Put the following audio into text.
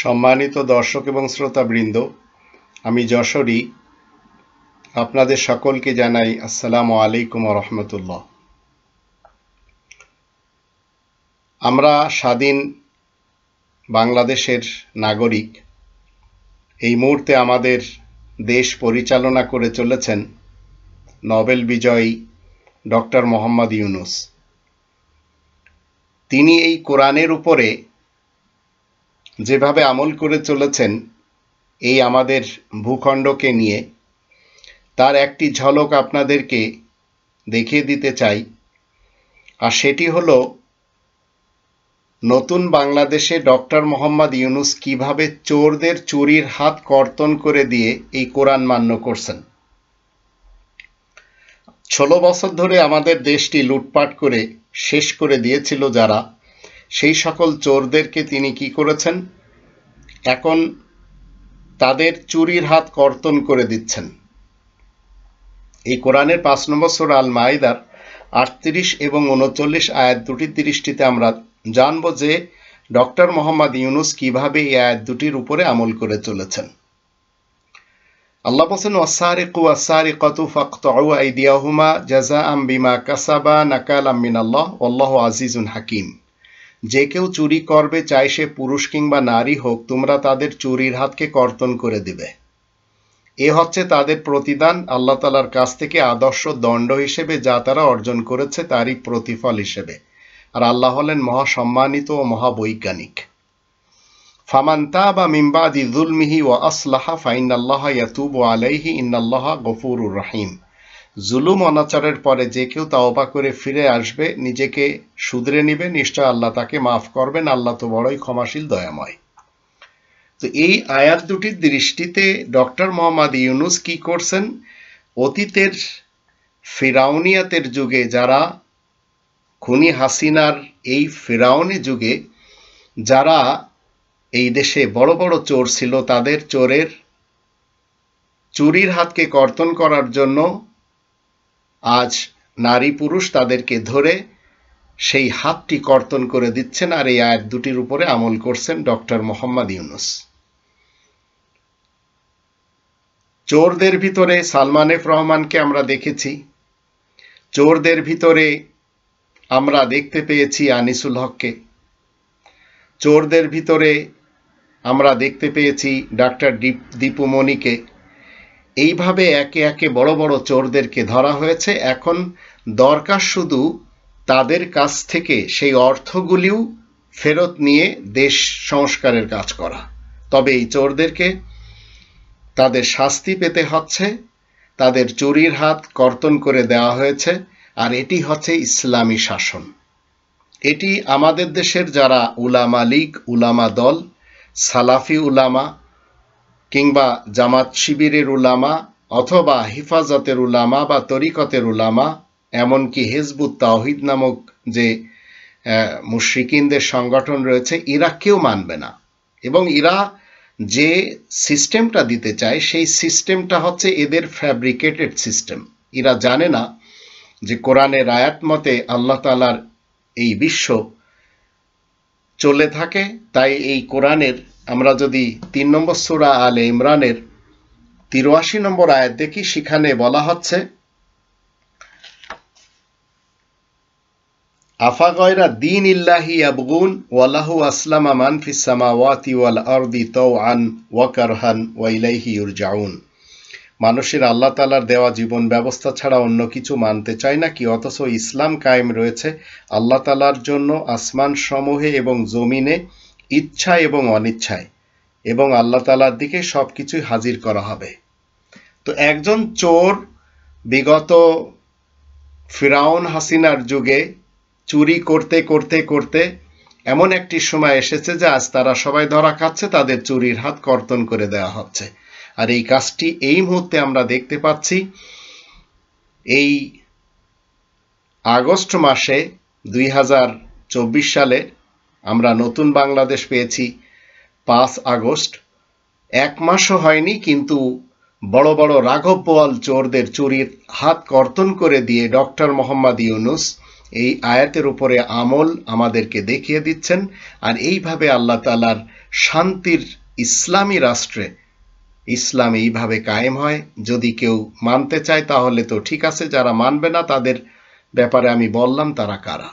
সম্মানিত দর্শক এবং শ্রোতাবৃন্দ, আমি যশোরী। আপনাদের সকলকে জানাই আসসালামু আলাইকুম রহমতুল্লাহ। আমরা স্বাধীন বাংলাদেশের নাগরিক, এই মুহূর্তে আমাদের দেশ পরিচালনা করে চলেছেন নোবেল বিজয়ী ডক্টর মোহাম্মদ ইউনুস। তিনি এই কোরআনের উপরে যেভাবে আমল করে চলেছেন এই আমাদের ভূখণ্ডকে নিয়ে, তার একটি ঝলক আপনাদেরকে দেখিয়ে দিতে চাই, আর সেটি হলো নতুন বাংলাদেশে ডক্টর মোহাম্মদ ইউনুস কীভাবে চোরদের চুরির হাত কর্তন করে দিয়ে এই কোরআন মান্য করছেন। ষোলো বছর ধরে আমাদের দেশটি লুটপাট করে শেষ করে দিয়েছিল যারা সেই সকল চোরদেরকে তিনি কি করেছেন? এখন তাদের চুরির হাত কর্তন করে দিচ্ছেন। এই কোরআনের পাঁচ নম্বর সোর আল মাইদার আটত্রিশ এবং উনচল্লিশ আয়াত দুটি তিরিশটিতে আমরা জানব যে ডক্টর মোহাম্মদ ইউনুস কীভাবে এই আয়াত দুটির উপরে আমল করে চলেছেন। আল্লাহ বলছেন ওয়াসারিকু ওয়াসারিকাতু ফাকতাউ আইদিয়াহুমা জাযাআম বিমা কাসাবা নাকালাম মিনাল্লাহ আল্লাহ আজিজুন হাকিম। যে কেউ চুরি করবে, চাই সে পুরুষ কিংবা নারী হোক, তোমরা তাদের চুরির হাতকে কর্তন করে দিবে। এ হচ্ছে তাদের প্রতিদান, আল্লাহ তালার কাছ থেকে আদর্শ দণ্ড হিসেবে যা তারা অর্জন করেছে তারই প্রতিফল হিসেবে। আর আল্লাহ হলেন মহাসম্মানিত ও মহাবৈজ্ঞানিক। ফামান্তা বা মিম্বাদি জুলমিহি ও আসলাহা ফাইনাল্লাহ ইয়াতুব আলাইহি, ইন্নাল্লাহ গফুরুর রাহিম। জুলুম অনাচারের পরে যে কেউ তাওবা করে ফিরে আসবে, নিজেকে শুধরে নিবে, নিশ্চয় আল্লাহ তাকে মাফ করবেন, আল্লাহ তো বড়ই ক্ষমাশীল, দয়াময়। তো এই আয়াত দুটির দৃষ্টিতে ডক্টর মোহাম্মদ ইউনুস কি করছেন? অতীতের ফিরাউনিয়াতের যুগে যারা, খুনি হাসিনার এই ফিরাউনি যুগে, যারা এই দেশে বড় বড় চোর ছিল, তাদের চোরের চুরির হাতকে কর্তন করার জন্য আজ নারী পুরুষ তাদেরকে ধরে সেই হাতটি কর্তন করে দিচ্ছেন আর এই আয়াত দুটির উপরে আমল করছেন ডক্টর মোহাম্মদ ইউনুস। চোরদের ভিতরে সালমান এফ রহমানকে আমরা দেখেছি। চোরদের ভিতরে আমরা দেখতে পেয়েছি আনিসুল হককে। চোরদের ভিতরে আমরা দেখতে পেয়েছি ডাক্তার দীপু দীপুমণিকে এইভাবে একে একে বড় বড় চোরদেরকে ধরা হয়েছে। এখন দরকার শুধু তাদের কাছ থেকে সেই অর্থগুলিও ফেরত নিয়ে দেশ সংস্কারের কাজ করা। তবে এই চোরদেরকে তাদের শাস্তি পেতে হচ্ছে, তাদের চুরির হাত কর্তন করে দেওয়া হয়েছে, আর এটি হচ্ছে ইসলামী শাসন। এটি আমাদের দেশের যারা উলামা লীগ, উলামা দল, সালাফি উলামা কিংবা জামাত শিবিরের উলামা অথবা হিফাজতের উলামা বা তরিকতের উলামা, এমনকি হেজবুত তাওহিদ নামক যে মুশ্রিকিনদের সংগঠন রয়েছে, ইরা কেউ মানবে না। এবং ইরা যে সিস্টেমটা দিতে চায়, সেই সিস্টেমটা হচ্ছে এদের ফ্যাব্রিকেটেড সিস্টেম। এরা জানে না যে কোরআনের আয়াত মতে আল্লাহ তালার এই বিশ্ব চলে থাকে, তাই এই কোরআনের আমরা যদি তিন নম্বর সুরা আলে ইমরানের তিরাশি নম্বর আয়াত দেখি, সেখানে বলা হচ্ছে, আফা গয়রা দিন ইল্লাহি আবগুন ওয়ালাহু আসলাম আমান ওয়াল আরদি ইউরজাউন। মানুষের আল্লাহ তালার দেওয়া জীবন ব্যবস্থা ছাড়া অন্য কিছু মানতে চায় না কি? অথচ ইসলাম কায়েম রয়েছে আল্লাহ তালার জন্য আসমান সমূহে এবং জমিনে ইচ্ছা এবং অনিচ্ছায়, এবং আল্লাহ তালার দিকে সব কিছুই হাজির করা হবে। তো একজন চোর বিগত ফিরাউন হাসিনার যুগে চুরি করতে করতে করতে এমন একটি সময় এসেছে যে আজ তারা সবাই ধরা খাচ্ছে, তাদের চুরির হাত কর্তন করে দেওয়া হচ্ছে। আর এই কাজটি এই মুহূর্তে আমরা দেখতে পাচ্ছি, এই আগস্ট মাসে দুই হাজার চব্বিশ সালে আমরা নতুন বাংলাদেশ পেয়েছি পাঁচ আগস্ট। এক মাসও হয়নি, কিন্তু বড় বড় রাঘব বোয়াল চোরদের চুরির হাত কর্তন করে দিয়ে ডক্টর মোহাম্মদ ইউনুস এই আয়াতের উপরে আমল আমাদেরকে দেখিয়ে দিচ্ছেন। আর এইভাবে আল্লাহ তালার শান্তির ইসলামী রাষ্ট্রে ইসলাম এইভাবে কায়েম হয়। যদি কেউ মানতে চায় তাহলে তো ঠিক আছে, যারা মানবে না তাদের ব্যাপারে আমি বললাম তারা কারা?